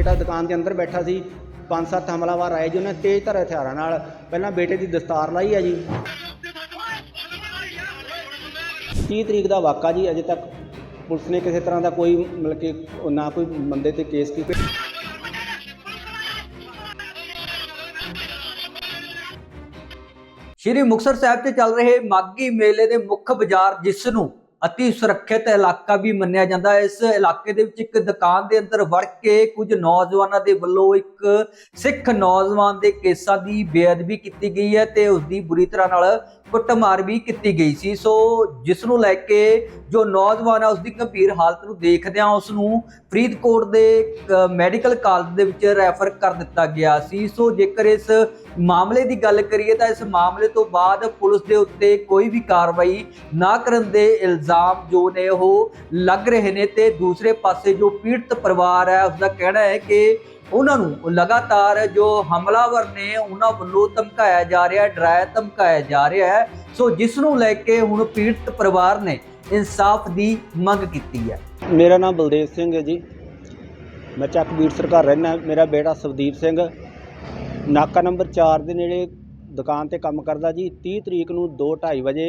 ਬੇਟਾ ਦੁਕਾਨ ਦੇ ਅੰਦਰ ਬੈਠਾ ਸੀ। ਪੰਜ ਸੱਤ ਹਮਲਾਵਰ ਆਏ ਜੀ, ਉਹਨੇ ਤੇਜ਼ ਧਾਰ ਹਥਿਆਰਾਂ ਨਾਲ ਪਹਿਲਾਂ ਬੇਟੇ ਦੀ ਦਸਤਾਰ ਲਾਈ ਹੈ ਜੀ। 30 ਤਰੀਕ ਦਾ ਵਾਕਾ ਜੀ, ਅਜੇ ਤੱਕ ਪੁਲਿਸ ਨੇ ਕਿਸੇ ਤਰ੍ਹਾਂ ਦਾ ਕੋਈ ਮਤਲਬ ਕਿ ਨਾ ਕੋਈ ਬੰਦੇ ਤੇ ਕੇਸ ਕੀਤਾ। ਸ਼੍ਰੀ ਮੁਕਤਸਰ ਸਾਹਿਬ ਤੇ ਚੱਲ ਰਹੇ ਮਾਗੀ ਮੇਲੇ ਦੇ ਮੁੱਖ ਬਾਜ਼ਾਰ ਜਿਸ ਨੂੰ ਅਤੀ ਸੁਰੱਖਿਅਤ ਇਲਾਕਾ ਵੀ ਮੰਨਿਆ ਜਾਂਦਾ ਹੈ। ਇਸ ਇਲਾਕੇ ਦੇ ਵਿੱਚ ਇੱਕ ਦੁਕਾਨ ਦੇ ਅੰਦਰ ਵੜ ਕੇ ਕੁਝ ਨੌਜਵਾਨਾਂ ਦੇ ਵੱਲੋਂ ਇੱਕ ਸਿੱਖ ਨੌਜਵਾਨ ਦੇ ਕੇਸਾਂ ਦੀ ਬੇਅਦਬੀ ਕੀਤੀ ਗਈ ਹੈ ਤੇ ਉਸ ਦੀ ਬੁਰੀ ਤਰ੍ਹਾਂ ਨਾਲ ਕੁੱਟਮਾਰ ਵੀ ਕੀਤੀ ਗਈ ਸੀ। ਸੋ ਜਿਸ ਨੂੰ ਲੈ ਕੇ ਜੋ ਨੌਜਵਾਨ ਹੈ ਉਸ ਦੀ ਗੰਭੀਰ ਹਾਲਤ ਨੂੰ ਦੇਖਦਿਆਂ ਉਸ ਨੂੰ ਫਰੀਦਕੋਟ ਦੇ ਮੈਡੀਕਲ ਕਾਲਜ ਦੇ ਵਿੱਚ ਰੈਫਰ ਕਰ ਦਿੱਤਾ ਗਿਆ ਸੀ। ਸੋ ਜੇਕਰ ਇਸ ਮਾਮਲੇ ਦੀ ਗੱਲ ਕਰੀਏ ਤਾਂ ਇਸ ਮਾਮਲੇ ਤੋਂ ਬਾਅਦ ਪੁਲਿਸ ਦੇ ਉੱਤੇ ਕੋਈ ਵੀ ਕਾਰਵਾਈ ਨਾ ਕਰਨ ਦੇ ਇਲਜ਼ਾਮ ਜੋ ਨੇ ਉਹ ਲੱਗ ਰਹੇ ਨੇ ਤੇ ਦੂਸਰੇ ਪਾਸੇ ਜੋ ਪੀੜਤ ਪਰਿਵਾਰ ਹੈ ਉਸ ਦਾ ਕਹਿਣਾ ਹੈ ਕਿ ਉਹਨਾਂ ਨੂੰ ਲਗਾਤਾਰ ਜੋ ਹਮਲਾਵਰ ਨੇ, ਉਹਨਾਂ ਵੱਲੋਂ ਧਮਕਾਇਆ ਜਾ ਰਿਹਾ ਹੈ, ਡਰਾਇਆ, ਧਮਕਾਇਆ ਜਾ ਰਿਹਾ ਹੈ। ਸੋ ਜਿਸ ਨੂੰ ਲੈ ਕੇ ਹੁਣ ਪੀੜਤ ਪਰਿਵਾਰ ਨੇ ਇਨਸਾਫ ਦੀ ਮੰਗ ਕੀਤੀ ਹੈ। ਮੇਰਾ ਨਾਮ ਬਲਦੇਵ ਸਿੰਘ ਹੈ ਜੀ। ਮੈਂ ਚੱਕਬੀਰ ਸਰਕਾਰ ਰਹਿਣਾ ਮੇਰਾ ਬੇਟਾ ਸਵਦੀਪ ਸਿੰਘ। ਨਾਕਾ ਨੰਬਰ 4 ਦੇ ਨੇੜੇ ਦੁਕਾਨ ਤੇ ਕੰਮ ਕਰਦਾ ਜੀ। 30 ਤਰੀਕ ਨੂੰ 2:30 ਵਜੇ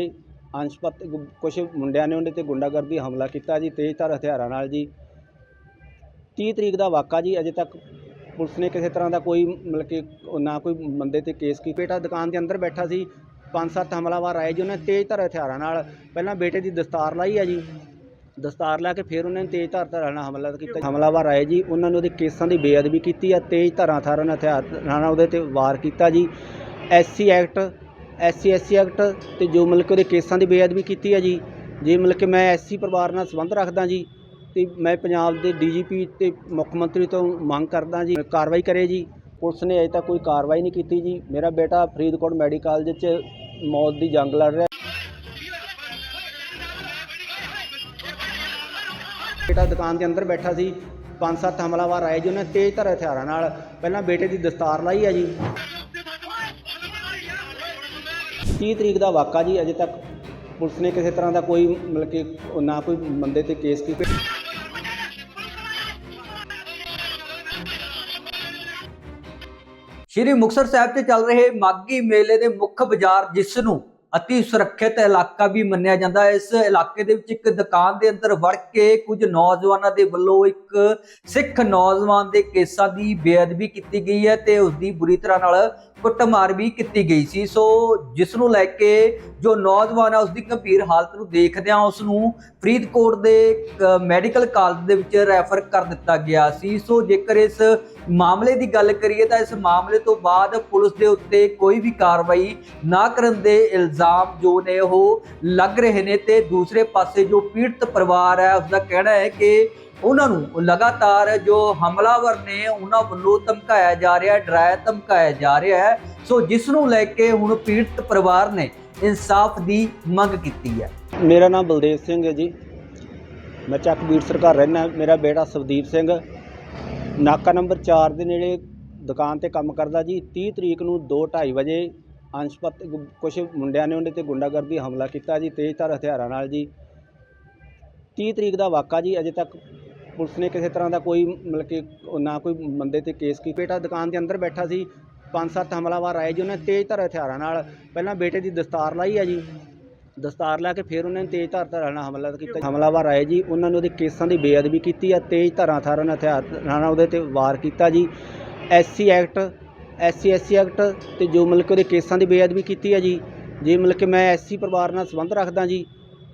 ਅੰਸ਼ਪਤ ਕੁਝ ਮੁੰਡਿਆਂ ਨੇ ਉਹਦੇ ਤੇ ਗੁੰਡਾਗਰਦੀ ਹਮਲਾ ਕੀਤਾ ਜੀ ਤੇਜ਼ਧਾਰ ਹਥਿਆਰਾਂ ਨਾਲ ਜੀ। 30 ਤਰੀਕ ਦਾ ਵਾਕਾ ਜੀ, ਅਜੇ ਤੱਕ ਪੁਲਿਸ ਨੇ ਕਿਸੇ ਤਰ੍ਹਾਂ ਦਾ ਕੋਈ ਮਤਲਬ ਕਿ ਨਾ ਕੋਈ ਬੰਦੇ ਤੇ ਕੇਸ ਕੀ ਬੇਟਾ ਦੁਕਾਨ ਦੇ ਅੰਦਰ ਬੈਠਾ ਸੀ, ਪੰਜ ਸੱਤ ਹਮਲਾਵਰ ਆਏ ਜੀ, ਉਹਨੇ ਤੇਜ਼ਧਾਰ ਹਥਿਆਰਾਂ ਨਾਲ। ਪਹਿਲਾਂ ਬੇਟੇ ਦੀ ਦਸਤਾਰ ਲਾਈ ਹੈ ਜੀ। ਦਸਤਾਰ ਲੈ ਕੇ ਫਿਰ ਉਹਨਾਂ ਨੇ ਤੇਜ਼ ਧਾਰ ਧਾਰਾਂ ਨਾਲ ਹਮਲਾ ਕੀਤਾ। ਹਮਲਾਵਰ ਆਏ ਜੀ, ਉਹਨਾਂ ਨੇ ਉਹਦੇ ਕੇਸਾਂ ਦੀ ਬੇਅਦਬੀ ਕੀਤੀ ਆ, ਤੇਜ਼ ਧਾਰਾਂ ਥਾਰਾਂ ਨਾਲ ਹਥਿਆਰ ਨਾਲ ਉਹਦੇ ਤੇ ਵਾਰ ਕੀਤਾ ਜੀ। SC act SC SC act ਤੇ ਜੋ ਮਤਲਬ ਕਿ ਉਹਦੇ ਕੇਸਾਂ ਦੀ ਬੇਅਦਬੀ ਕੀਤੀ ਆ ਜੀ, ਜੇ ਮਤਲਬ ਕਿ ਮੈਂ ਐਸਸੀ ਪਰਿਵਾਰ ਨਾਲ ਸੰਬੰਧ ਰੱਖਦਾ ਜੀ, ਤੇ ਮੈਂ ਪੰਜਾਬ ਦੇ ਡੀਜੀਪੀ ਤੇ ਮੁੱਖ ਮੰਤਰੀ ਤੋਂ ਮੰਗ ਕਰਦਾ ਜੀ, ਕਾਰਵਾਈ ਕਰੇ ਜੀ। ਪੁਲਿਸ ਨੇ ਅਜੇ ਤੱਕ ਕੋਈ ਕਾਰਵਾਈ ਨਹੀਂ ਕੀਤੀ ਜੀ। ਮੇਰਾ ਬੇਟਾ ਫਰੀਦਕੋਟ ਮੈਡੀਕਲ ਕਾਲਜ 'ਚ ਮੌਤ ਦੀ ਜੰਗ ਲੜ ਰਿਹਾ। ਬੇਟਾ ਦੁਕਾਨ ਦੇ ਅੰਦਰ ਬੈਠਾ ਸੀ, ਪੰਜ ਸੱਤ ਹਮਲਾਵਰ ਆਏ ਜੀ, ਉਹਨੇ ਤੇਜ਼ ਧਾਰ ਹਥਿਆਰਾਂ ਨਾਲ ਪਹਿਲਾਂ ਬੇਟੇ ਦੀ ਦਸਤਾਰ ਲਾਈ ਹੈ ਜੀ। 30 ਤਰੀਕ ਦਾ ਵਾਕਾ ਜੀ, ਅਜੇ ਤੱਕ ਪੁਲਿਸ ਨੇ ਕਿਸੇ ਤਰ੍ਹਾਂ ਦਾ ਕੋਈ ਮਤਲਬ ਕਿ ਨਾ ਕੋਈ ਬੰਦੇ ਤੇ ਕੇਸ ਕੀਤਾ। ਸ਼੍ਰੀ ਮੁਕਤਸਰ ਸਾਹਿਬ 'ਚ ਚੱਲ ਰਹੇ ਮਾਗੀ ਮੇਲੇ ਦੇ ਮੁੱਖ ਬਾਜ਼ਾਰ ਜਿਸ ਨੂੰ ਅਤੀ ਸੁਰੱਖਿਅਤ ਇਲਾਕਾ ਵੀ ਮੰਨਿਆ ਜਾਂਦਾ ਹੈ। ਇਸ ਇਲਾਕੇ ਦੇ ਵਿੱਚ ਇੱਕ ਦੁਕਾਨ ਦੇ ਅੰਦਰ ਵੜ ਕੇ ਕੁਝ ਨੌਜਵਾਨਾਂ ਦੇ ਵੱਲੋਂ ਇੱਕ ਸਿੱਖ ਨੌਜਵਾਨ ਦੇ ਕੇਸਾਂ ਦੀ ਬੇਅਦਬੀ ਕੀਤੀ ਗਈ ਹੈ ਤੇ ਉਸ ਦੀ ਬੁਰੀ ਤਰ੍ਹਾਂ ਨਾਲ ਕੁੱਟਮਾਰ ਵੀ ਕੀਤੀ ਗਈ ਸੀ। ਸੋ ਜਿਸ ਨੂੰ ਲੈ ਕੇ ਜੋ ਨੌਜਵਾਨ ਹੈ ਉਸ ਦੀ ਗੰਭੀਰ ਹਾਲਤ ਨੂੰ ਦੇਖਦਿਆਂ ਉਸ ਨੂੰ ਫਰੀਦਕੋਟ ਦੇ ਮੈਡੀਕਲ ਕਾਲਜ ਦੇ ਵਿੱਚ ਰੈਫਰ ਕਰ ਦਿੱਤਾ ਗਿਆ ਸੀ। ਸੋ ਜੇਕਰ ਇਸ ਮਾਮਲੇ ਦੀ ਗੱਲ ਕਰੀਏ ਤਾਂ ਇਸ ਮਾਮਲੇ ਤੋਂ ਬਾਅਦ ਪੁਲਿਸ ਦੇ ਉੱਤੇ ਕੋਈ ਵੀ ਕਾਰਵਾਈ ਨਾ ਕਰਨ ਦੇ ਇਲਜ਼ਾਮ ਜੋ ਨੇ ਉਹ ਲੱਗ ਰਹੇ ਨੇ ਤੇ ਦੂਸਰੇ ਪਾਸੇ ਜੋ ਪੀੜਤ ਪਰਿਵਾਰ ਹੈ ਉਸ ਦਾ ਕਹਿਣਾ ਹੈ ਕਿ ਉਹਨਾਂ ਨੂੰ ਲਗਾਤਾਰ ਜੋ ਹਮਲਾਵਰ ਨੇ ਉਹਨਾਂ ਵੱਲੋਂ ਧਮਕਾਇਆ ਜਾ ਰਿਹਾ ਹੈ, ਡਰਾਇਆ, ਧਮਕਾਇਆ ਜਾ ਰਿਹਾ ਹੈ। ਸੋ ਜਿਸ ਨੂੰ ਲੈ ਕੇ ਹੁਣ ਪੀੜਤ ਪਰਿਵਾਰ ਨੇ ਇਨਸਾਫ ਦੀ ਮੰਗ ਕੀਤੀ ਹੈ। ਮੇਰਾ ਨਾਮ ਬਲਦੇਵ ਸਿੰਘ ਹੈ ਜੀ। ਮੈਂ ਚੱਕ ਬੀੜ ਸਰਕਾਰ ਰਹਿਣਾ ਮੇਰਾ ਬੇਟਾ ਸਵਦੀਪ ਸਿੰਘ ਨਾਕਾ ਨੰਬਰ 4 ਦੇ ਨੇੜੇ ਦੁਕਾਨ ਤੇ ਕੰਮ ਕਰਦਾ ਜੀ। 30 ਤਰੀਕ ਨੂੰ 2:30 ਵਜੇ ਅੰਸ਼ਪਤ ਕੁਝ ਮੁੰਡਿਆਂ ਨੇ ਉਹਦੇ ਤੇ ਗੁੰਡਾਗਰਦੀ, ਹਮਲਾ ਕੀਤਾ ਜੀ, ਤੇਜ਼ਧਾਰ ਹਥਿਆਰਾਂ ਨਾਲ ਜੀ। 30 ਤਰੀਕ ਦਾ ਵਾਕਾ ਜੀ। ਅਜੇ ਤੱਕ ਪੁਲਿਸ ਨੇ ਕਿਸੇ ਤਰ੍ਹਾਂ ਦਾ ਕੋਈ ਮਤਲਬ ਕਿ ਨਾ ਕੋਈ ਬੰਦੇ ਤੇ ਕੇਸ ਕੀ ਬੇਟਾ ਦੁਕਾਨ ਦੇ ਅੰਦਰ ਬੈਠਾ ਸੀ, ਪੰਜ ਸੱਤ ਹਮਲਾਵਰ ਆਏ ਜੀ, ਉਹਨੇ ਤੇਜ਼ਧਾਰ ਹਥਿਆਰਾਂ ਨਾਲ। ਪਹਿਲਾਂ ਬੇਟੇ ਦੀ ਦਸਤਾਰ ਲਾਈ ਹੈ ਜੀ। ਦਸਤਾਰ ਲਾ ਕੇ ਫਿਰ ਉਹਨਾਂ ਨੇ ਤੇਜ਼ ਧਾਰ ਧਾਰਾਂ ਨਾਲ ਹਮਲਾ ਕੀਤਾ। ਹਮਲਾਵਰ ਆਏ ਜੀ, ਉਹਨਾਂ ਨੇ ਉਹਦੇ ਕੇਸਾਂ ਦੀ ਬੇਅਦਬੀ ਕੀਤੀ ਆ, ਤੇਜ਼ ਧਾਰਾਂ ਥਾਰਾਂ ਨਾਲ ਹਥਿਆਰ ਨਾਲ ਉਹਦੇ ਤੇ ਵਾਰ ਕੀਤਾ ਜੀ। SC act SC SC act ਤੇ ਜੋ ਮਤਲਬ ਕਿ ਉਹਦੇ ਕੇਸਾਂ ਦੀ ਬੇਅਦਬੀ ਕੀਤੀ ਆ ਜੀ। ਜੇ ਮਤਲਬ ਕਿ ਮੈਂ ਐਸਸੀ ਪਰਿਵਾਰ ਨਾਲ ਸੰਬੰਧ ਰੱਖਦਾ ਜੀ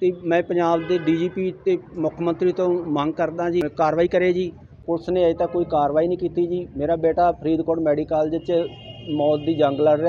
ਤੇ ਮੈਂ ਪੰਜਾਬ ਦੇ ਡੀਜੀਪੀ ਤੇ ਮੁੱਖ ਮੰਤਰੀ ਤੋਂ ਮੰਗ ਕਰਦਾ ਜੀ। ਕਾਰਵਾਈ ਕਰੇ ਜੀ। ਪੁਲਿਸ ਨੇ ਅਜੇ ਤੱਕ ਕੋਈ ਕਾਰਵਾਈ ਨਹੀਂ ਕੀਤੀ ਜੀ। ਮੇਰਾ ਬੇਟਾ ਫਰੀਦਕੋਟ ਮੈਡੀਕਲ ਕਾਲਜ 'ਚ ਮੌਤ ਦੀ ਜੰਗ ਲੜ ਰਿਹਾ।